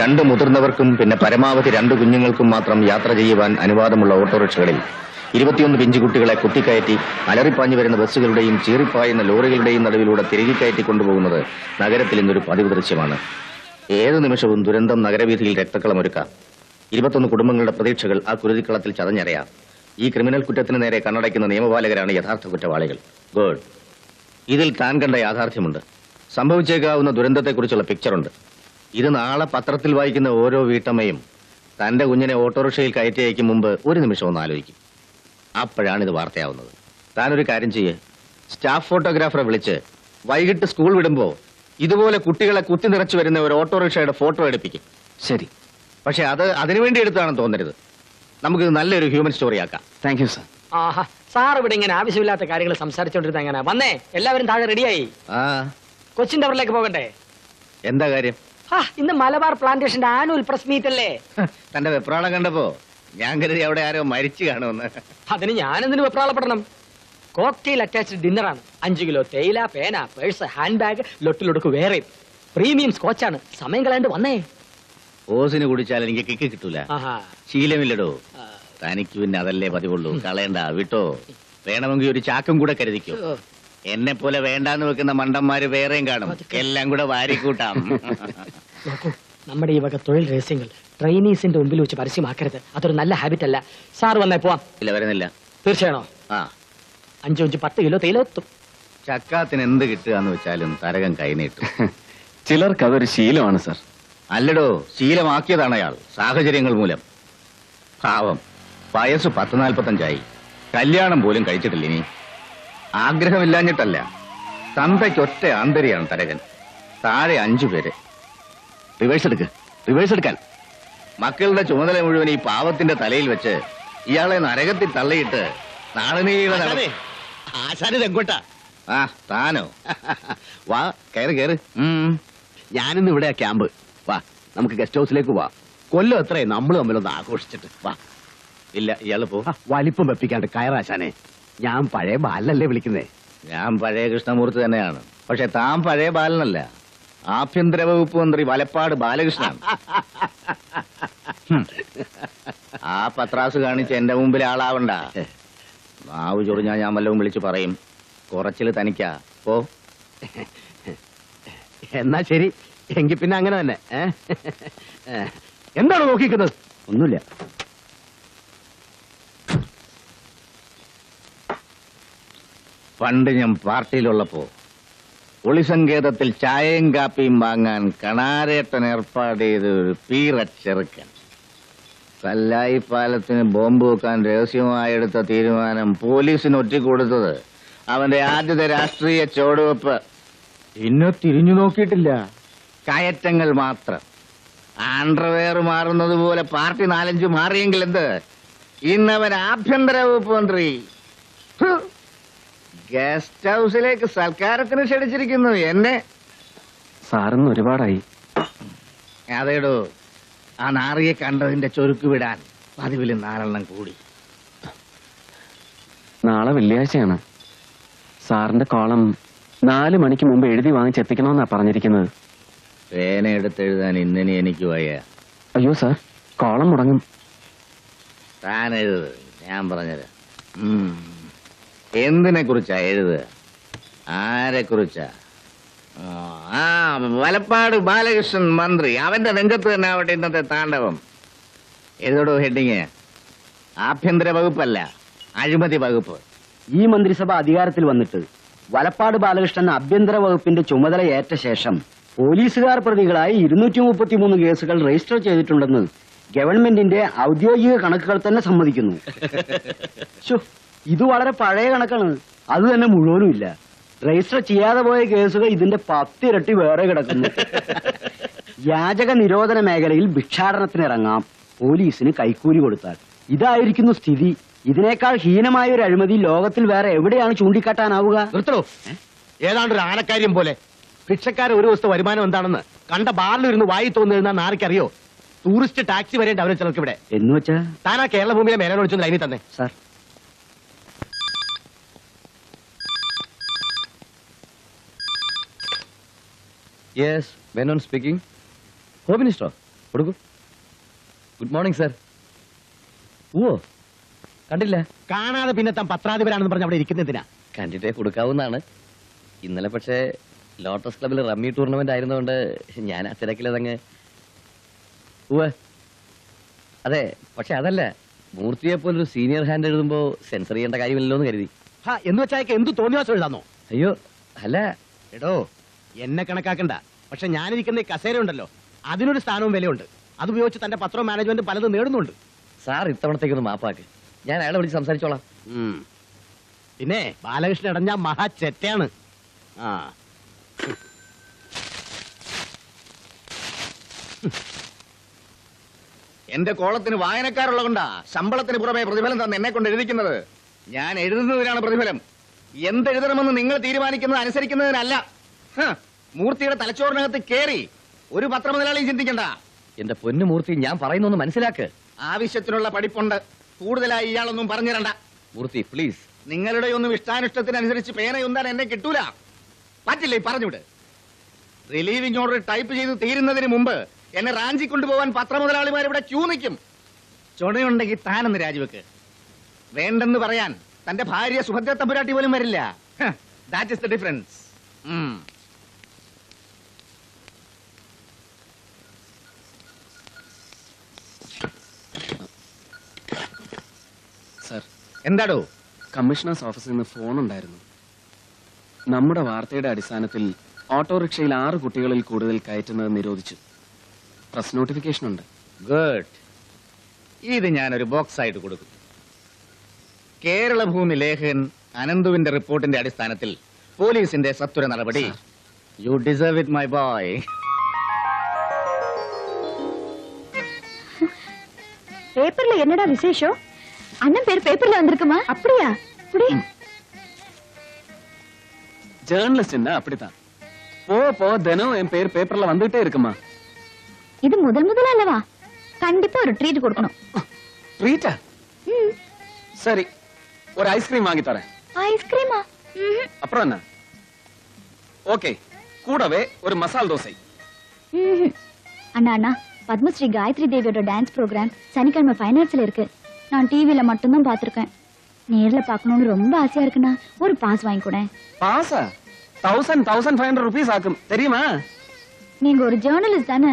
രണ്ട് മുതിർന്നവർക്കും പിന്നെ പരമാവധി രണ്ട് കുഞ്ഞുങ്ങൾക്കും മാത്രം യാത്ര ചെയ്യുവാൻ അനുവാദമുള്ള ഓട്ടോറിക്ഷകളിൽ. ഇരുപത്തിയൊന്ന് പിഞ്ചുകുട്ടികളെ കുത്തിക്കയറ്റി അലറിപ്പാഞ്ഞു വരുന്ന ബസ്സുകളുടെയും ചീറിപ്പായുന്ന ലോറികളുടെയും നടുവിലൂടെ തിരികെ കയറ്റി കൊണ്ടുപോകുന്നത് നഗരത്തിൽ ഇന്നൊരു പതിവ് ദൃശ്യമാണ്. ഏത് നിമിഷവും ദുരന്തം നഗരവീഥിയിൽ രക്തക്കളമൊരുക്കാം ഇരുപത്തൊന്ന് കുടുംബങ്ങളുടെ പ്രതീക്ഷകൾ ആ കുരുതിക്കളത്തിൽ ചതഞ്ഞറിയാം ഈ ക്രിമിനൽ കുറ്റത്തിന് നേരെ കണ്ണടയ്ക്കുന്ന നിയമപാലകരാണ് യഥാർത്ഥ കുറ്റവാളികൾ. ഗുഡ് ഇതിൽ താൻ കണ്ട യാഥാർത്ഥ്യമുണ്ട്. സംഭവിച്ചേക്കാവുന്ന ദുരന്തത്തെക്കുറിച്ചുള്ള പിക്ചറുണ്ട് ഇത് നാളെ പത്രത്തിൽ വായിക്കുന്ന ഓരോ വീട്ടമ്മയും തന്റെ കുഞ്ഞിനെ ഓട്ടോറിക്ഷയിൽ കയറ്റി അയക്കും മുമ്പ് ഒരു നിമിഷം ഒന്ന് ആലോചിക്കും. അപ്പോഴാണ് ഇത് വാർത്തയാവുന്നത്. താനൊരു കാര്യം ചെയ്യേ. സ്റ്റാഫ് ഫോട്ടോഗ്രാഫറെ വിളിച്ച് വൈകിട്ട് സ്കൂൾ വിടുമ്പോൾ ഇതുപോലെ കുട്ടികളെ കുത്തി നിറച്ചു വരുന്ന ഒരു ഓട്ടോറിക്ഷയുടെ ഫോട്ടോ എടുപ്പിക്കും. ശരി. പക്ഷെ അത് അതിനുവേണ്ടി എടുത്താണെന്ന് തോന്നരുത്. നമുക്ക് ഇത് നല്ലൊരു ഹ്യൂമൻ സ്റ്റോറി ആക്കാം. Thank you sir. Aaha sir ഇവിടെ ഇങ്ങനെ ആവശ്യമില്ലാത്ത കാര്യങ്ങൾ സംസാരിച്ചോണ്ടിരുന്ന എങ്ങനെ വന്നേ എല്ലാവരും താഴെ റെഡിയായി ആ. കൊച്ചിൻ ടവറിലേക്ക് പോകണ്ടേ? എന്താ കാര്യം? ഇന്ന് മലബാർ പ്ലാന്റേഷന്റെ ആനുവൽ പ്രസ് മീറ്റ് അല്ലേ? തന്റെ വെപ്രാളം കണ്ടപ്പോ ഞാൻ കരുതി അവിടെ ആരോ മരിച്ചു കാണുമെന്ന്. അതിന് ഞാനെന്തിനു വെപ്രാളപ്പെടണം? കോക്ടെയിൽ അറ്റാച്ച്ഡ് ഡിന്നർ ആണ്. അഞ്ചു കിലോ തേയില പേന പേഴ്സ് ഹാൻഡ് ബാഗ് ലൊട്ടിലൊടുക്ക് വേറെ. പ്രീമിയം സ്കോച്ചാണ് സമയം കളയാണ്ട് വന്നേ. ഓസിന് കുടിച്ചാൽ എനിക്ക് കിക്ക് കിട്ടൂല. ശീലമില്ലടോ. തനിക്ക് പിന്നെ അതല്ലേ പതിവുള്ളൂ. കളയണ്ട വിട്ടോ. വേണമെങ്കിൽ ഒരു ചാക്കും കൂടെ കരുതിക്കോ. എന്നെ പോലെ വേണ്ടാന്ന് വെക്കുന്ന മണ്ടന്മാര് വേറെയും കാണും. എല്ലാം കൂടെ വാരിക്കൂട്ടാം. നോക്കൂ നമ്മുടെ ഈ വക തൊഴിൽ രഹസ്യങ്ങൾ ട്രെയിനീസിന്റെ മുമ്പിൽ വെച്ച് പരസ്യമാക്കരുത്. അതൊരു നല്ല ഹാബിറ്റ് അല്ല. സാർ വന്നേ പോവാം. ഇല്ല വരുന്നില്ല. തീർച്ചയാണോ? ആ. അഞ്ചു അഞ്ച് പത്ത് കിലോ തേയില എത്തും. ചക്കാത്തിന് എന്ത് കിട്ടുകയെന്ന് വെച്ചാലും തരകം കൈനീട്ടും. ചിലർക്ക് അതൊരു ശീലമാണ് സർ. അല്ലടോ ശീലമാക്കിയതാണ് അയാൾ സാഹചര്യങ്ങൾ മൂലം. പാവം വയസ്സ് പത്ത് നാൽപ്പത്തഞ്ചായി. കല്യാണം പോലും കഴിച്ചിട്ടില്ല ഇനി. ആഗ്രഹമില്ലാഞ്ഞിട്ടല്ല. തന്തയ്ക്കൊറ്റ ആന്തരിയാണ് തരകൻ. താഴെ അഞ്ചു പേര്. റിവേഴ്സ് എടുക്ക്. റിവേഴ്സ് എടുക്കാൻ. മക്കളുടെ ചുമതല മുഴുവൻ ഈ പാവത്തിന്റെ തലയിൽ വെച്ച് ഇയാളെ നരകത്തിൽ തള്ളിയിട്ട് നാളനീള എങ്ങോട്ടാ ആ താനോ? വാ കയറ് കയറ്. ഞാനിന്ന് ഇവിടെ ക്യാമ്പ്. വാ നമുക്ക് ഗസ്റ്റ് ഹൗസിലേക്ക് വാ കൊല്ലം എത്രയും നമ്മൾ തമ്മിലൊന്ന് ആഘോഷിച്ചിട്ട്. വാ. ഇല്ല ഇയാൾ പോ. വലിപ്പം വെപ്പിക്കാണ്ട് കയറാശാനെ ഞാൻ പഴയ ബാലനല്ലേ വിളിക്കുന്നേ? ഞാൻ പഴയ കൃഷ്ണമൂർത്തി തന്നെയാണ്. പക്ഷെ താൻ പഴയ ബാലനല്ല. ആഭ്യന്തര വകുപ്പ് മന്ത്രി വലപ്പാട് ബാലകൃഷ്ണൻ. ആ പത്രാസ് കാണിച്ച് എന്റെ മുമ്പിൽ ആളാവണ്ട. നാവ് ചൊറിഞ്ഞാ ഞാൻ വല്ലതും വിളിച്ചു പറയും. കുറച്ചിൽ തനിക്കാ. പോ. എന്നാ ശരി. എങ്കിൽ പിന്നെ അങ്ങനെ തന്നെ. എന്താണ് നോക്കിക്കുന്നത്? ഒന്നുമില്ല. പണ്ട് ഞാൻ പാർട്ടിയിലുള്ളപ്പോ ഒളിസങ്കേതത്തിൽ ചായയും കാപ്പിയും വാങ്ങാൻ കണാരേട്ടൻ ഏർപ്പാട് ചെയ്ത ഒരു പീറച്ചെറുക്കൻ കല്ലായി പാലത്തിന് ബോംബ് വെക്കാൻ രഹസ്യമായി എടുത്ത തീരുമാനം പോലീസിന് ഒറ്റിക്കൊടുത്തത് അവന്റെ ആദ്യത്തെ രാഷ്ട്രീയ ചുവടുവെപ്പ്. എന്നെ തിരിഞ്ഞു നോക്കിയിട്ടില്ല. കയറ്റങ്ങൾ മാത്രം. ആണ്ടർവെയർ മാറുന്നത് പോലെ പാർട്ടി നാലഞ്ച് മാറിയെങ്കിൽ എന്ത്? ഇന്നവൻ ആഭ്യന്തര വകുപ്പ് മന്ത്രി. ഗസ്റ്റ് ഹൗസിലേക്ക് സൽക്കാരത്തിന് ക്ഷണിച്ചിരിക്കുന്നു. എന്നെ? സാറിന്ന് ഒരുപാടായി. അതേടോ ആ നാറിയെ കണ്ടതിന്റെ ചൊരുക്ക് വിടാൻ പതിവിൽ നാലെണ്ണം കൂടി. നാളെ വെള്ളിയാഴ്ചയാണ്. സാറിന്റെ കോളം നാല് മണിക്ക് മുമ്പ് എഴുതി വാങ്ങിച്ചെത്തിക്കണമെന്നാ പറഞ്ഞിരിക്കുന്നത്. പേന എടുത്തെഴുതാൻ ഇന്നലെ എനിക്ക് വയ്യ. അയ്യോ സാർ കോളം മുടങ്ങും. താൻ എഴുത് ഞാൻ പറഞ്ഞുതരാം. എന്തിനെ കുറിച്ചാ എഴുതുക ആരെ കുറിച്ചാ ആ വലപ്പാട് ബാലകൃഷ്ണൻ മന്ത്രി. അവന്റെ രംഗത്ത് തന്നെ ആവട്ടെ ഇന്നത്തെ താണ്ഡവം. എഴുതോ ഹെഡിങ്? ആഭ്യന്തര വകുപ്പല്ല അഴിമതി വകുപ്പ്. ഈ മന്ത്രിസഭ അധികാരത്തിൽ വന്നിട്ട് വലപ്പാട് ബാലകൃഷ്ണൻ ആഭ്യന്തര വകുപ്പിന്റെ ചുമതല ഏറ്റ ശേഷം പോലീസുകാർ പ്രതികളായി ഇരുന്നൂറ്റി മുപ്പത്തിമൂന്ന് കേസുകൾ രജിസ്റ്റർ ചെയ്തിട്ടുണ്ടെന്ന് ഗവൺമെന്റിന്റെ ഔദ്യോഗിക കണക്കുകൾ തന്നെ സമ്മതിക്കുന്നു. ഇത് വളരെ പഴയ കണക്കാണ്. അത് തന്നെ മുഴുവനും ഇല്ല. രജിസ്റ്റർ ചെയ്യാതെ പോയ കേസുകൾ ഇതിന്റെ പത്തിരട്ടി വേറെ കിടക്കുന്നു. യാചക നിരോധന മേഖലയിൽ ഭിക്ഷാടനത്തിന് ഇറങ്ങാം. പോലീസിന് കൈക്കൂലി കൊടുത്താൽ. ഇതായിരിക്കുന്നു സ്ഥിതി. ഇതിനേക്കാൾ ഹീനമായ ഒരു അഴിമതി ലോകത്തിൽ വേറെ എവിടെയാണ് ചൂണ്ടിക്കാട്ടാനാവുക? നിർത്തണോ ഏതാണ്ട് ഒരു ആനക്കാര്യം പോലെ. ഭിക്ഷക്കാരെ ഒരു ദിവസത്തെ വരുമാനം എന്താണെന്ന് കണ്ട ബാറിലിരുന്ന് വായി തോന്നുന്ന നാരക്കറിയോ ടൂറിസ്റ്റ് ടാക്സി വരേണ്ട അവരെ ചിലർക്ക് ഇവിടെ എന്ന് വെച്ചാ? താനാ കേരള ഭൂമിയിലെ മേലോട് വിളിച്ചു ലൈനിൽ തന്നെ. സാർ യെസ് വെനോൻ സ്പീക്കിംഗ് ഹോം മിനിസ്റ്റർ കൊടുക്കൂ ഗുഡ് മോർണിംഗ് സർ ഓ കണ്ടില്ല? കാണാതെ പിന്നെ താൻ പത്രാധിപരാണെന്ന് പറഞ്ഞ് അവിടെ ഇരിക്കുന്നതിനാ? കണ്ടിട്ടേ കൊടുക്കാവുന്നതാണ്. ഇന്നലെ പക്ഷേ ലോട്ടസ് ക്ലബിൽ റമ്മി ടൂർണമെന്റ് ആയിരുന്നതുകൊണ്ട് ഞാൻ ആ തിരക്കിലതങ്ങ് ഉവ്വ്. അതെ പക്ഷെ അതല്ല. മൂർത്തിയെ പോലൊരു സീനിയർ ഹാൻഡ് എഴുതുമ്പോൾ സെൻസർ ചെയ്യേണ്ട കാര്യമില്ലല്ലോ എന്ന് കരുതി. ഹാ എന്ന് വെച്ചാൽ എന്ത് തോന്നിയാസം എഴുതാന്നോ? അയ്യോ അല്ല. എടോ എന്നെ കണക്കാക്കണ്ട. പക്ഷെ ഞാനിരിക്കുന്ന ഈ കസേര ഉണ്ടല്ലോ അതിനൊരു സ്ഥാനവും വിലയുണ്ട്. അത് ഉപയോഗിച്ച് തന്റെ പത്രവും മാനേജ്മെന്റ് പലതും നേടുന്നുണ്ട്. സാർ ഇത്തവണത്തേക്കൊന്ന് മാപ്പാക്ക്. ഞാൻ അയാളെ വിളിച്ച് സംസാരിച്ചോളാം. പിന്നെ ബാലകൃഷ്ണൻ അടഞ്ഞ മഹാ ചെറ്റയാണ്. ആ. എന്റെ കോളത്തിന് വായനക്കാരുള്ളതുകൊണ്ടാ ശമ്പളത്തിന് പുറമെ പ്രതിഫലം തന്നെ എന്നെ കൊണ്ട് എഴുതിക്കുന്നത്. ഞാൻ എഴുതുന്നതിനാണ് പ്രതിഫലം. എന്തെഴുതണമെന്ന് നിങ്ങൾ തീരുമാനിക്കുന്നത് അനുസരിക്കുന്നതിനല്ല. മൂർത്തിയുടെ തലച്ചോറിനകത്ത് കേറി. ഒരു പത്രമുതലാളിയും ചിന്തിക്കണ്ട. എന്റെ പൊന്നു മൂർത്തി ഞാൻ പറയുന്നൊന്ന് മനസ്സിലാക്ക്. ആവശ്യത്തിനുള്ള പഠിപ്പുണ്ട്. കൂടുതലായി ഇയാളൊന്നും പറഞ്ഞിരണ്ട മൂർത്തി പ്ലീസ് നിങ്ങളുടെ ഒന്നും ഇഷ്ടാനിഷ്ടത്തിനനുസരിച്ച് പേനയൊന്നാൻ എന്നെ കിട്ടൂല. പറ്റില്ലേ പറഞ്ഞുവിട്. റിലീവിംഗ് ഓർഡർ ടൈപ്പ് ചെയ്ത് തീരുന്നതിന് മുമ്പ് എന്നെ റാഞ്ചി കൊണ്ടുപോകാൻ പത്രമുതലാളിമാർ ഇവിടെ ക്യൂ നിൽക്കും. ചുണയുണ്ടെങ്കിൽ താനെന്ന് രാജിവെക്ക്. വേണ്ടെന്ന് പറയാൻ തന്റെ ഭാര്യ സുഭദ്ര തമ്പുരാട്ടി പോലും വരില്ല. ദാറ്റ് ഇസ് ദ ഡിഫറൻസ് എന്താടോ? കമ്മീഷണേഴ്സ് ഓഫീസിൽ നിന്ന് ഫോൺ ഉണ്ടായിരുന്നു. നമ്മുടെ വാർത്തയുടെ അടിസ്ഥാനത്തിൽ ഓട്ടോറിക്ഷയിൽ ആറ് കുട്ടികളിൽ കൂടുതൽ കയറ്റുന്നത് നിരോധിച്ചു. പ്രസ് നോട്ടിഫിക്കേഷൻ ഉണ്ട്. ഗുഡ്. ഇത് ഞാനൊരു ബോക്സ് ആയിട്ട് കൊടുക്കും. കേരളഭൂമി ലേഖകൻ അനന്തുവിന്റെ റിപ്പോർട്ടിന്റെ അടിസ്ഥാനത്തിൽ പോലീസിന്റെ സത്വര നടപടി. You deserve it my boy പേപ്പറിൽ എന്നടാ വിശേഷം? அண்ணன் பேர் பேப்பர்ல வந்திருக்குமா? அப்படியா? குடி. ஜேர்னலிஸ்ட் அப்படித்தான். போ போ தினம் என் பேர் பேப்பர்ல வந்துகிட்டே இருக்குமா? இது முதல் முதல் அல்லவா கண்டிப்பா ஒரு ட்ரீட் கொடுக்கணும். ட்ரீட்டா சரி ஒரு ஐஸ்கிரீம் வாங்கி தரேன். ஐஸ்கிரீமா அப்புறம் என்ன? ஓகே கூடவே ஒரு மசால் தோசை. அண்ணா அண்ணா பத்மஸ்ரீ காயத்ரி தேவியோட டான்ஸ் ப்ரோக்ராம் சனிக்கிழமை ஃபைனான்ஸ்ல இருக்கு. நான் டிவில மட்டும்தான் பார்த்திருக்கேன் நேர்ல பார்க்கணும்னு ரொம்ப ஆசையா இருக்குண்ணா ஒரு பாஸ் வாங்கி கூட பாசா thousand thousand five hundred rupees ஆகும் தெரியுமா நீங்க ஒரு ஜேர்னலிஸ்ட் தானே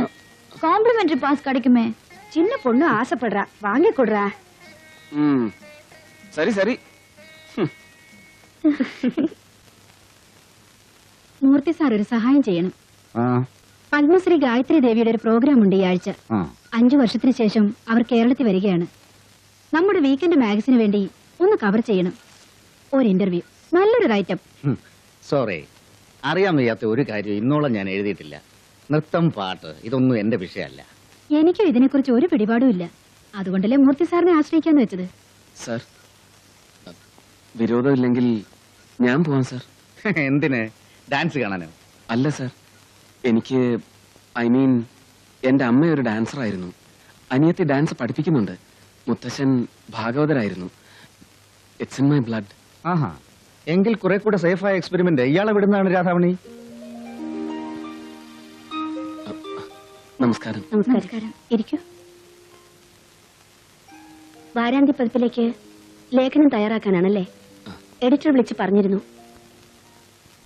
காம்ப்ளிமெண்டரி பாஸ் கிடைக்குமே சின்ன பொண்ணு ஆசைப்படுறா வாங்கி கொடுறா ம் சரி சரி മൂർത്തി സാർ ഒരു സഹായം ചെയ്യണം പത്മശ്രീ ഗായത്രി ദേവിയുടെ ഒരു പ്രോഗ്രാം ഉണ്ട് ഈ ആഴ്ച അഞ്ചു വർഷത്തിന് ശേഷം അവർ കേരളത്തിൽ വരികയാണ് നമ്മുടെ വീക്കെൻഡ് മാഗസിന് വേണ്ടി ഒന്ന് കവർ ചെയ്യണം. ഒരു ഇന്റർവ്യൂ നല്ലൊരു റൈറ്റപ്പ് സോറി അറിയാൻ വയ്യാത്ത ഒരു കാര്യം ഇന്നോളം ഞാൻ എഴുതിയിട്ടില്ല. നൃത്തം പാട്ട് ഇതൊന്നും എന്റെ വിഷയമല്ല. എനിക്കും ഇതിനെക്കുറിച്ച് ഒരു പിടിപാടും ഇല്ല. അതുകൊണ്ടല്ലേ മൂർത്തി സാറിനെ ആശ്രയിക്കാന്ന് വെച്ചത്? സർ വിരോധമില്ലെങ്കിൽ ഞാൻ പോവാം സർ. എന്തിന്? ഡാൻസ് കാണാനോ? അല്ല സർ. എനിക്ക് ഐ മീൻ എന്റെ അമ്മ ഒരു ഡാൻസർ ആയിരുന്നു അനിയത്തി ഡാൻസ് പഠിപ്പിക്കുന്നുണ്ട്. മുത്തശ്ശൻ ഭാഗവതരായിരുന്നു. ഇറ്റ്സ് ഇൻ മൈ ബ്ലഡ് ആഹാ. എങ്കിൽ കുറെ കൂടെ സേഫായ എക്സ്പെരിമെന്റ് ഇയാളെ വിടുന്നതാണ് രാധാമണി? നമസ്കാരം. നമസ്കാരം. ഇരിക്കൂ. വാരാന്ത്യ പതിപ്പിലേക്ക് ലേഖനം തയ്യാറാക്കാനാണല്ലേ? എഡിറ്റർ വിളിച്ച് പറഞ്ഞിരുന്നു.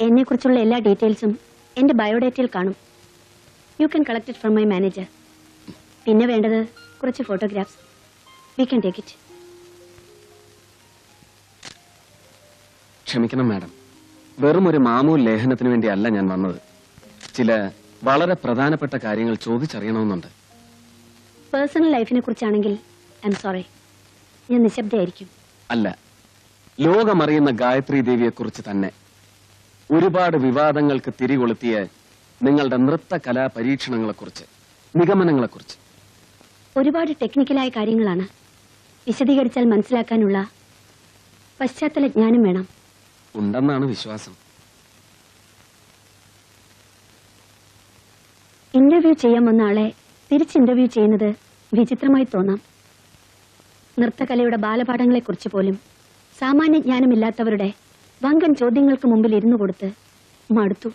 എന്നെ കുറിച്ചുള്ള എല്ലാ ഡീറ്റെയിൽസും എന്റെ ബയോഡേറ്റയിൽ കാണും. You can collect it from my manager പിന്നെ വേണ്ടത് കുറച്ച് photographs we can take it ക്ഷമിക്കണം മാഡം. വെറും ഒരു മാമൂൽ ലേഖനത്തിന് വേണ്ടി അല്ല ഞാൻ വന്നത്. ചില വളരെ പ്രധാനപ്പെട്ട കാര്യങ്ങൾ ചോദിച്ചറിയണമെന്നുണ്ട്. പേഴ്സണൽ ലൈഫിനെ കുറിച്ചാണെങ്കിൽ ഐ എം സോറി ഞാൻ നിശബ്ദയായിരിക്കും. അല്ല. ലോകമറിയുന്ന ഗായത്രി ദേവിയെക്കുറിച്ച് തന്നെ. ഒരുപാട് വിവാദങ്ങൾക്ക് തിരികൊളുത്തിയ നിങ്ങളുടെ നൃത്ത കലാ പരീക്ഷണങ്ങളെക്കുറിച്ച് നിഗമനങ്ങളെക്കുറിച്ച്. ഒരുപാട് ടെക്നിക്കലായ കാര്യങ്ങളാണ്. വിശദീകരിച്ചാൽ മനസ്സിലാക്കാനുള്ള പശ്ചാത്തല ജ്ഞാനം വേണം. ഉണ്ടെന്നാണ് വിശ്വാസം. ഇന്റർവ്യൂ ചെയ്യാൻ വന്ന ആളെ തിരിച്ച് ഇന്റർവ്യൂ ചെയ്യുന്നത് വിചിത്രമായി തോന്നാം. നൃത്തകലയുടെ ബാലപാഠങ്ങളെക്കുറിച്ച് പോലും സാമാന്യ ജ്ഞാനമില്ലാത്തവരുടെ വങ്കൻ ചോദ്യങ്ങൾക്ക് മുമ്പിൽ ഇരുന്നു കൊടുത്ത് മടുത്തു.